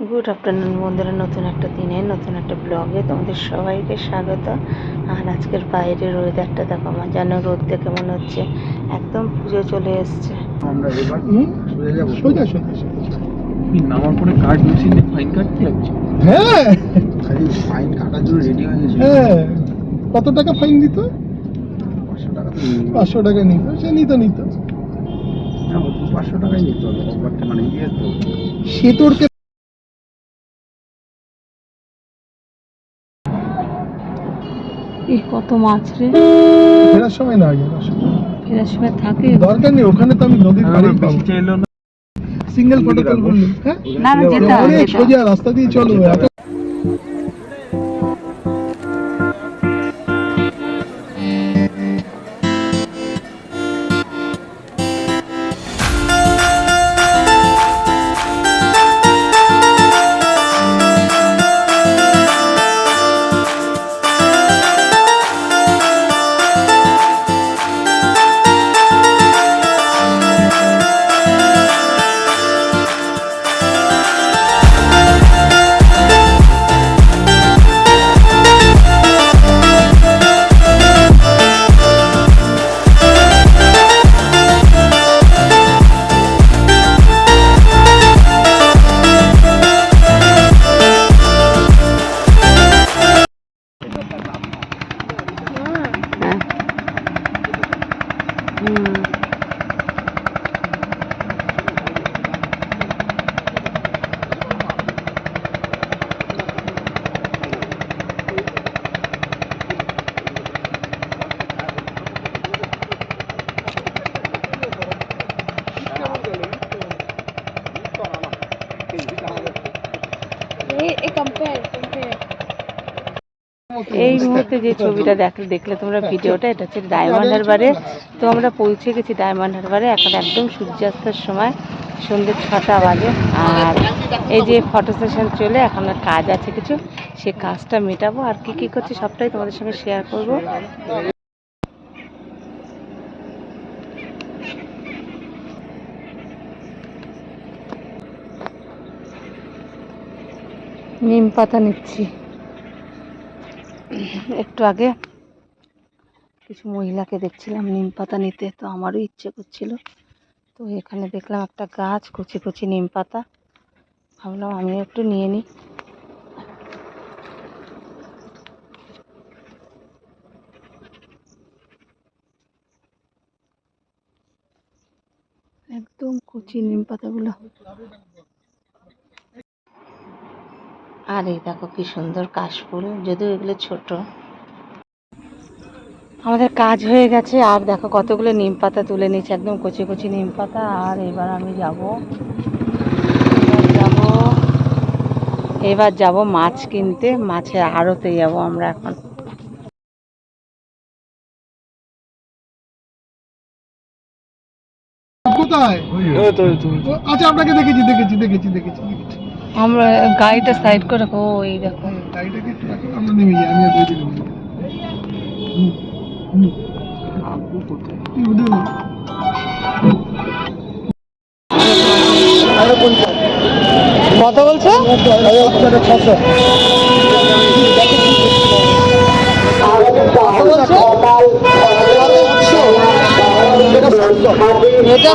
Good afternoon বন্ধুরা। নতুন একটা দিনে নতুন একটা ব্লগে তোমাদের সবাইকে স্বাগত। আর আজকের বাইরের ওয়েদারটা দেখো আমার যেন রোদ দেখে মনে হচ্ছে। একদম পুজো চলে এসছে। নামার পরে কার্ড হ্যাঁ। খালি ফাইন কাটার জন্য রেডি হয়ে গেছে। হ্যাঁ। কত টাকা ফাইন দিত? পাঁচশো টাকা পাঁচশো টাকা নিত সে নিত নিত। পাঁচশো টাকাই নিতে। মানে ইয়ে তো। সে তোরকে এই কত মাছ রে। ফেরার সময় না আগে ফেরার সময়। থাকে। দরকার নেই ওখানে তো আমি নদীর পাড়ে বেশি চাইলো না। সিঙ্গেল ফটো তুলবো হ্যাঁ? না না যেতে। সোজা রাস্তা দিয়ে চলো। এই মুহূর্তে যে ছবিটা দেখ দেখলে তোমরা ভিডিওটা, এটা হচ্ছে ডায়মন্ড হারবারে তো আমরা পৌঁছে গেছি ডায়মন্ড হারবারে এখন একদম সূর্যাস্তের সময়, সন্ধ্যে ছটা বাজে। আর এই যে ফটো সেশন চলে, এখন কাজ আছে কিছু। সে কাজটা মেটাবো। আর কি কি করছি সবটাই তোমাদের সঙ্গে শেয়ার করব। নিম পাতা নিচ্ছি। একটু আগে কিছু মহিলাকে দেখছিলাম নিম পাতা নিতে, তো আমারও ইচ্ছে করছিল। তো এখানে দেখলাম একটা গাছ, কচি কচি নিম পাতা। ভাবলাম আমিও একটু নিয়ে নিই। একদম কচি নিম পাতাগুলো। আর এই দেখো কি সুন্দর কাশফুল যদিও এগুলো ছোট। আমাদের কাজ হয়ে গেছে আর দেখো কতগুলো নিম পাতা তুলে নিচ্ছে একদম কচি কচি নিম পাতা আর এবার আমি যাব। যাব এবার যাব মাছ কিনতে মাছের আড়তে যাব আমরা এখন। কোথায়? আচ্ছা আপনাকে দেখেছি দেখেছি দেখেছি দেখেছি দেখেছি। আমরা গাড়িটা সাইড করে রাখো এই দেখো গাড়িটাকে একটু রাখো, আমরা নেমে যাই আমি। কত বলছো ছশো এটা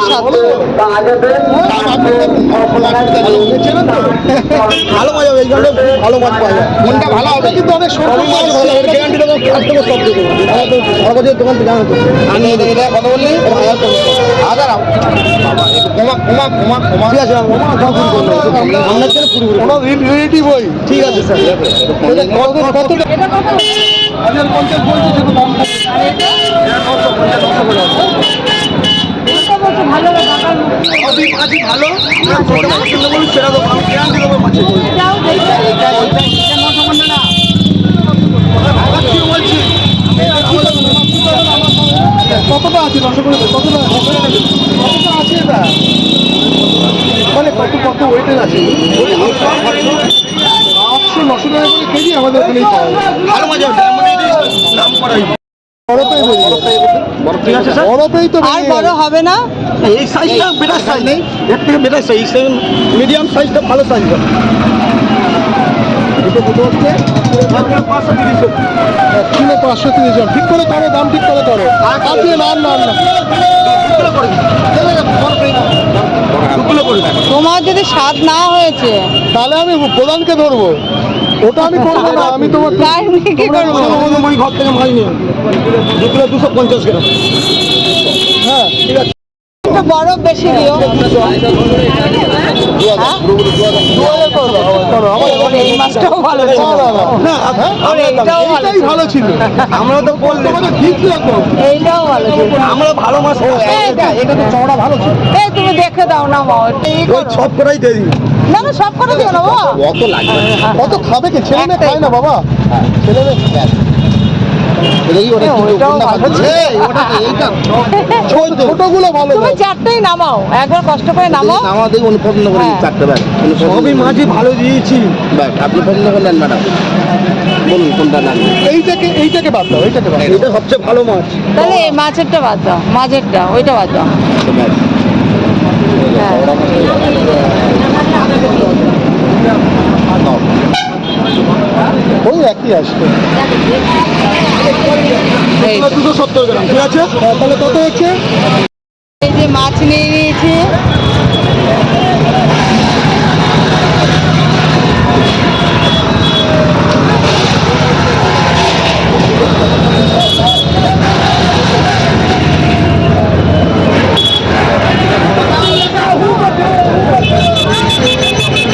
ভালো মজা হবে এই জন্য ভালো মাছ পাওয়া যায়। মনটা ভালো হবে কিন্তু অনেক মাছ ভালো হবে গ্যারান্টি সব দেবো। সরকারের দোকান থেকে জানো তো আমি এটা কথা বললে হাজার ঠিক আছে স্যার হাজার পঞ্চাশ বলছি সেটা দাম অতি ভালো সেটা তো আমি বলছি কতটা আছে রসগোল্লা কতটা কতটা আছে এটা মানে কত কত ওয়েটের আছে। আটশো নশো টাকা করে কেজি আমাদের ওখানেই পাওয়া যায় ভালো মজা হবে আর বড় না? এই সাইজটা বেটার সাইজ নেই এর থেকে বেটার সাইজ মিডিয়াম সাইজটা ভালো সাইজ দুটো দুটো হচ্ছে। কিলো পাঁচশো তিরিশ জন। ঠিক করে করো দাম ঠিক করে করো আছে না না না। তোমার যদি স্বাদ না হয়েছে। তাহলে আমি প্রধানকে ধরবো। ওটা আমি করব না আমি তোমার ঘর থেকে মাল নিয়ে দুশো পঞ্চাশ গ্রাম। হ্যাঁ ঠিক আছে। একটু বরফ বেশি দিও। হ্যাঁ? এই মাছটাও ভালো ছিল। এইটাও ভালো ছিল। ভালো আমরা তো বললাম ঠিক রাখো এইটাও ভালো ছিল। আমরা ভালো মাছ এইটা, এটা তো চওড়া ভালো ছিল। এই তুমি দেখে দাও না মা এই ওই করো। সব করাই দেরি না না সব করে দিও না বাবা। অত লাগবে কত খাবে কি? ছেলে মেয়ে খায় না বাবা। ছেলে মেয়ে নামাও। একবার কষ্ট করে নামাও। আমাদের অনুপন্ন করে হ্যাঁ। চারটে ব্যাগ সবই মাঝে ভালো দিয়েছি। ব্যাগ আপনি পছন্দ করলেন ম্যাডাম। বলুন কোনটা নেন এইটাকে এইটাকে বাদ দাও এইটাকে বাদ এটা সবচেয়ে ভালো মাছ। তাহলে এই মাছেরটা বাদ দাও মাঝেরটা ওইটা বাদ দাও। হ্যাঁ। ওই একই আসবে। দুশো সত্তর মাছ নিয়ে নিয়েছি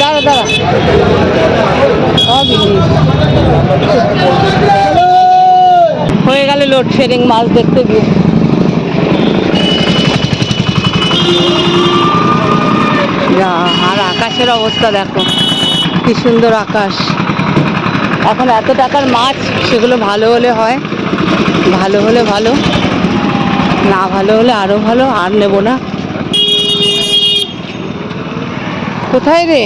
দাঁড়া সবই নিয়েছি। হয়ে গেল মাছ দেখতে গিয়ে। আর আকাশের অবস্থা দেখো, কি সুন্দর আকাশ। এখন এত টাকার মাছ, সেগুলো ভালো হলে হয়, ভালো হলে ভালো, না ভালো হলে আরও ভালো, আর নেব না। কোথায় রে?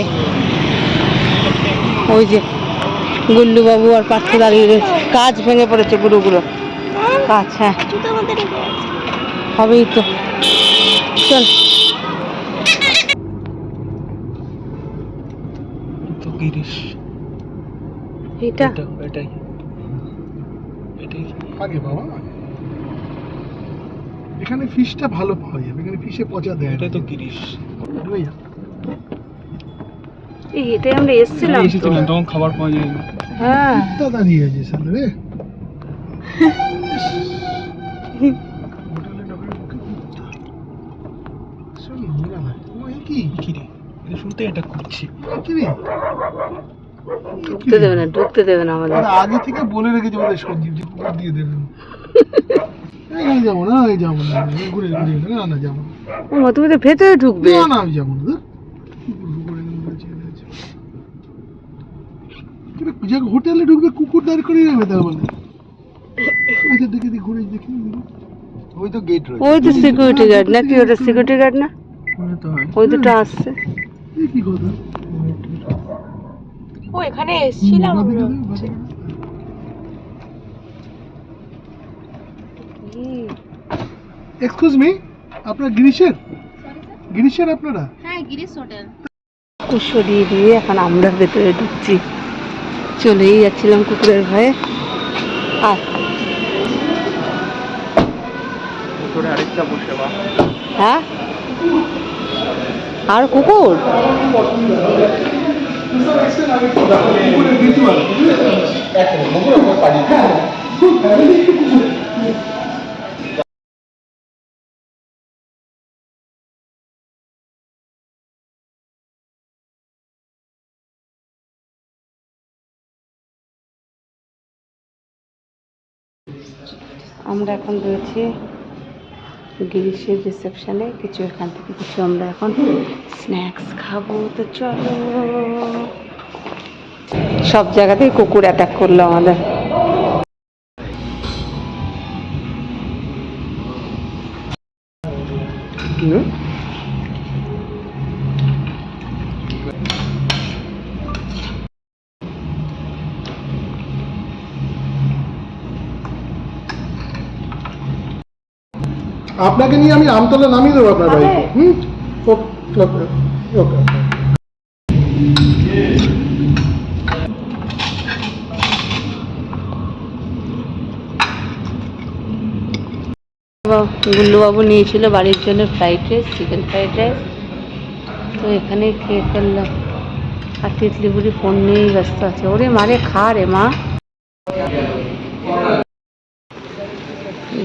ওই যে গুল্লুবাবু আর পার্থ দাঁড়িয়ে কাজ ভেঙে পড়েছে পুরোগুলো। কাজ হ্যাঁ। হবেই তো। চল। গিরিশ। এটা এটা এটাই। এটাই। আগে বাবা। এখানে ফিশটা ভালো পাওয়া যাবে এখানে ফিশে পচা দেয় এটা তো গিরিশ। এই এটাই আমরা এসছিলাম এসেছিলাম তখন খাবার পাওয়া যায়নি। হ্যাঁ। তা দাঁড়িয়ে আছে রে। ঢুকতে দেবে না ঢুকতে দেবে না আমাদের। আগে থেকে বলে রেখেছে ওদের সঞ্জীব যে কুকুর দিয়ে দেবেন এখানে যাব না এই যাব না ঘুরে ঘুরে ঘুরে, না না যাব না। তুমি তো ভেতরে ঢুকবে। না আমি যাব যে হোটেলে ঢুকবে কুকুর দাঁড় করে নেবে তার মানে। আচ্ছা দেখে দেখি ঘুরে দেখি ওই তো গেট রয়েছে। ওই তো সিকিউরিটি গার্ড নাকি ওটা সিকিউরিটি গার্ড না? তো হয়। ওই দুটো আসছে। কি কথা? ও এখানে এসেছিলাম দে। এক্সকিউজ মি আপনার গিরিশের? গিরিশের আপনারা? কুকুর সরিয়ে দিয়ে এখন আমরা ভেতরে ঢুকছি। চলেই যাচ্ছিলাম কুকুরের ভয়ে। আর তোরে আরেকটা বসে বা হ্যাঁ? আর কুকুর? আমরা এখন রয়েছি গিরিশের রিসেপশনে কিছু এখান থেকে কিছু আমরা এখন স্ন্যাক্স খাব, তো চলো। সব জায়গাতেই কুকুর অ্যাটাক করল আমাদের। আপনাকে নিয়ে আমি আমতলা নামিয়ে দেবো আপনার বাড়িতে। হুম? ওকে ওকে ওকে গুল্লুবাবু নিয়েছিল বাড়ির জন্য fried rice chicken fried rice তো এখানে খেয়ে ফেললাম। আর তিতলি বুড়ি ফোন নিয়েই ব্যস্ত আছে। ওরে মারে খা রে মা।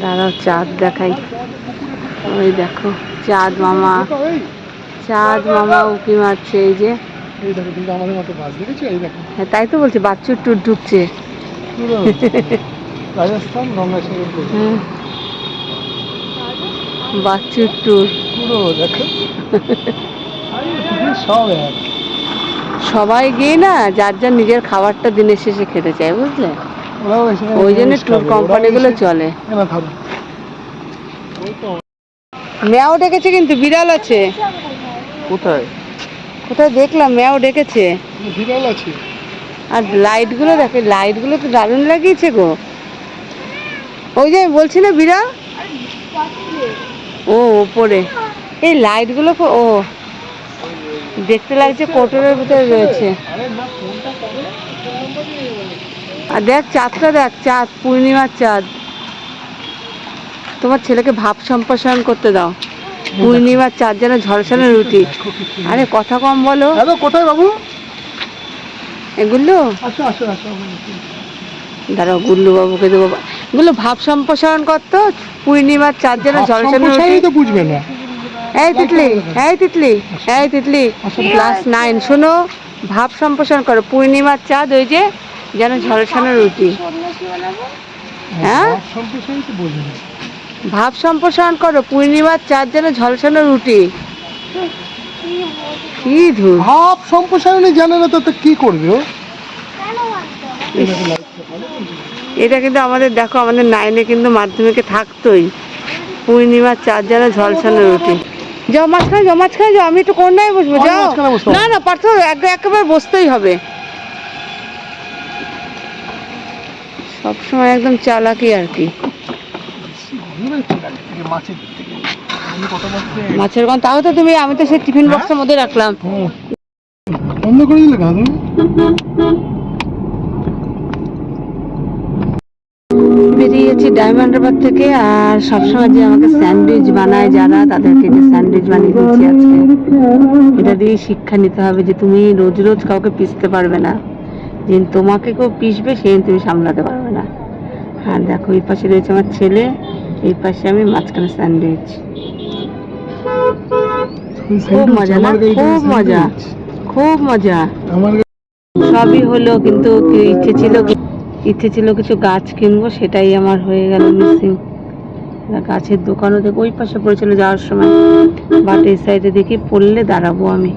দাঁড়াও চাঁদ দেখাই। ওই দেখো চাঁদ মামা। চাঁদ মামা উকি মারছে এই যে। হ্যাঁ তাই তো বলছি বাচ্চুর টুর ঢুকছে। রাজস্থান। হুম বাচ্চুর টুর। পুরো দেখো। সব এক। সবাই গিয়ে না যার যার নিজের খাবারটা দিনের শেষে খেতে চায় বুঝলে? ওই জন্য ট্যুর কোম্পানিগুলো চলে। ম্যাও ডেকেছে কিন্তু বিড়াল আছে। কোথায়? কোথায় দেখলাম ম্যাও ডেকেছে। বিড়াল আছে। আর লাইটগুলো দেখে লাইটগুলো তো দারুণ লাগিয়েছে গো। ওই যে আমি বলছি না বিড়াল? ও ওপরে। এই লাইটগুলো কো- ও দেখতে লাগছে কোটরের ভিতরে রয়েছে। আর দেখ চাঁদটা দেখ চাঁদ পূর্ণিমার চাঁদ। তোমার ছেলেকে ভাব সম্প্রসারণ করতে দাও। পূর্ণিমার চাঁদ যেন ঝলসানো রুটি। আরে কথা কম বলো। হ্যালো কোথায় বাবু? এগুলো? দাঁড়াও গুল্লু বাবুকে দেবো। এগুলো ভাব সম্প্রসারণ করতো পূর্ণিমার চাঁদ যেন ঝলসানো রুটি। তো বুঝবে না। এই তিতলি এই তিতলি এই তিতলি। ক্লাস নাইন শোনো। ভাব সম্প্রসারণ করো। পূর্ণিমার চাঁদ ওই যে যেন ঝলসানো রুটি। হ্যাঁ? ভাব সম্প্রসারণই তো বুঝবে না। ভাব সম্প্রসারণ করো পূর্ণিমার চাঁদ যেন ঝলসানো রুটি। কি ধুর। ভাব সম্প্রসারণই জানে না তো তো কি করবে ও? এটা কিন্তু আমাদের দেখো আমাদের নাইনে কিন্তু মাধ্যমিকে থাকতোই। পূর্ণিমার চাঁদ যেন ঝলসানো রুটি। যাও মাঝখানে যাও মাঝখানে যাও আমি একটু কোনটায় বসবো যাও। না না পার্থ এক- একেবারে বসতেই হবে। সবসময় একদম চালাকি আর কি। মাছের থেকে। গন্ধ তাও তো তুমি আমি তো সেই টিফিন বক্সের মধ্যে রাখলাম। বন্ধ করে দিলে তুমি? বেরিয়েছি ডায়মন্ড হারবার থেকে আর সবসময় যে আমাকে স্যান্ডউইচ বানায় যারা তাদেরকে যে স্যান্ডউইচ বানিয়ে দিচ্ছি আজকে এটা দিয়ে শিক্ষা নিতে হবে যে তুমি রোজ রোজ কাউকে পিসতে পারবে না। যেদিন তোমাকে কেউ পিসবে সেদিন তুমি সামলাতে পারবে না। আর দেখো এই পাশে রয়েছে আমার ছেলে। এই পাশে আমি মাঝখানে স্যান্ডউইচ। খুব মজা না খুব মজা খুব মজা। সবই হলো কিন্তু ইচ্ছে ছিল ইচ্ছে ছিল কিছু গাছ কিনবো সেটাই আমার হয়ে গেল মিসিং। গাছের দোকানও দেখো ওই পাশে পড়েছিল যাওয়ার সময়। বাট এই সাইডে দেখি পড়লে দাঁড়াবো আমি।